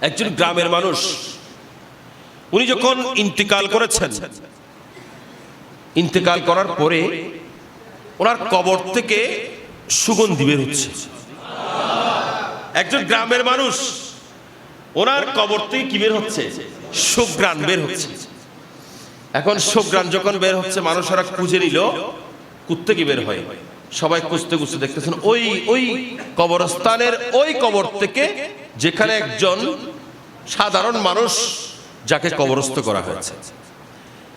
একজন গ্রামের মানুষ উনি যখন ইন্তেকাল করেছেন ইন্তেকাল করার পরে ওনার কবর থেকে সুগন্ধি বের হচ্ছে। একজন গ্রামের মানুষ ওনার কবর থেকে কি বের হচ্ছে? সুগ্রাণ বের হচ্ছে। এখন সুগ্রাণ যখন বের হচ্ছে মানুষেরা খুঁজে নিল কুত্তে কি বের হয়? সবাই খুঁজতে খুঁজতে দেখতেছেন ওই ওই কবরস্থানের ওই কবর থেকে যেখানে একজন সাধারণ মানুষ যাকে কবরস্থ করা হয়েছে।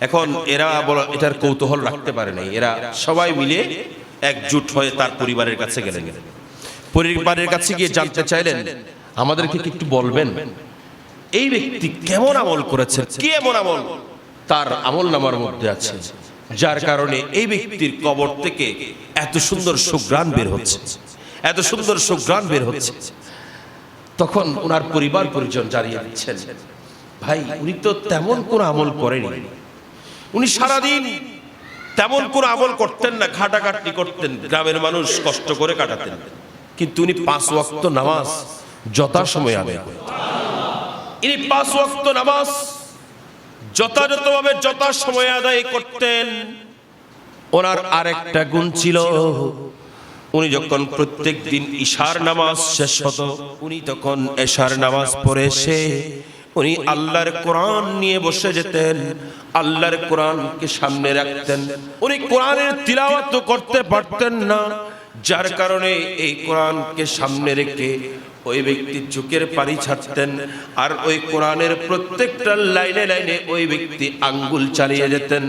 এখন এরা বলা এটার কৌতূহল রাখতে পারে নাই। এরা সবাই মিলে একজুট হয়ে তার পরিবারের কাছে গেলেন। পরিবারের কাছে গিয়ে জানতে চাইলেন আমাদেরকে কি একটু বলবেন। এই ব্যক্তি কেমন আমল করেছে? কি এমন আমল? তার আমল নামার মধ্যে আছে। যার কারণে এই ব্যক্তির কবর থেকে এত সুন্দর সুগ্রাণ বের হচ্ছে। এত সুন্দর সুগ্রাণ বের হচ্ছে। তখন ওনার পরিবার পরিজন জানিয়ে দিচ্ছেন, ভাই, উনি তো তেমন কোনো আমল করেনি। উনি সারাদিন তেমন কোনো আমল করতেন না খাটাখাটনি করতেন, গ্রামের মানুষ কষ্ট করে কাটাতেন। কিন্তু উনি পাঁচ ওয়াক্ত নামাজ যথাসময়ে আদায় করতেন ইনি পাঁচ ওয়াক্ত নামাজ যথাযথভাবে যথা সময় আদায় করতেন। ওনার আরেকটা গুণ ছিল উনি যখন প্রত্যেক দিন ঈশার নামাজ শেষ হতো, উনি তখন এশার নামাজ পড়ে সে উনি আল্লাহর কোরআন নিয়ে বসে যেতেন, আল্লাহর কোরআনকে সামনে রাখতেন। উনি কোরআনের তিলাওয়াত করতে পারতেন না, যার কারণে এই কোরআনকে সামনে রেখে ওই ব্যক্তি চোখের পানি ছাড়তেন, আর ওই কোরআনের প্রত্যেকটা লাইনে লাইনে ওই ব্যক্তি আঙ্গুল চালিয়ে যেতেন।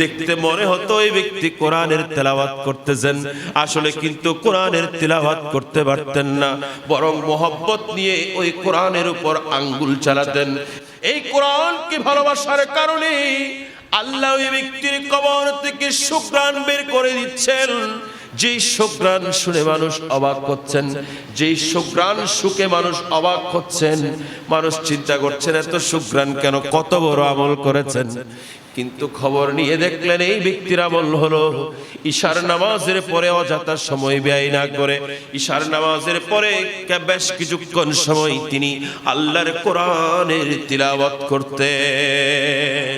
দেখতে মনে হতো ওই ব্যক্তি কোরআনের তেলাওয়াত করতেছেন, আসলে কিন্তু কোরআনের তেলাওয়াত করতে পারতেন না, বরং মোহব্বত নিয়ে ওই কোরআনের উপর আঙ্গুল চালাতেন। এই কোরআনকে ভালোবাসার কারণে আল্লাহ ওই ব্যক্তির কবর থেকে শুক্রান বের করে দিচ্ছেন। যেই সুগ্রাণ শুনে মানুষ অবাক হচ্ছেন, যেই সুগ্রাণ সুখে মানুষ অবাক হচ্ছেন, মানুষ চিন্তা করছেন, এত সুগ্রাণ কেন, কত বড় আমল করেছেন? কিন্তু খবর নিয়ে দেখলেন এই ব্যক্তির আমল হলো, ঈশার নামাজের পরে অযথা সময় ব্যয় না করে, ঈশার নামাজের পরে বেশ কিছুক্ষণ সময় তিনি আল্লাহর কোরআনের তিলাওয়াত করতেন।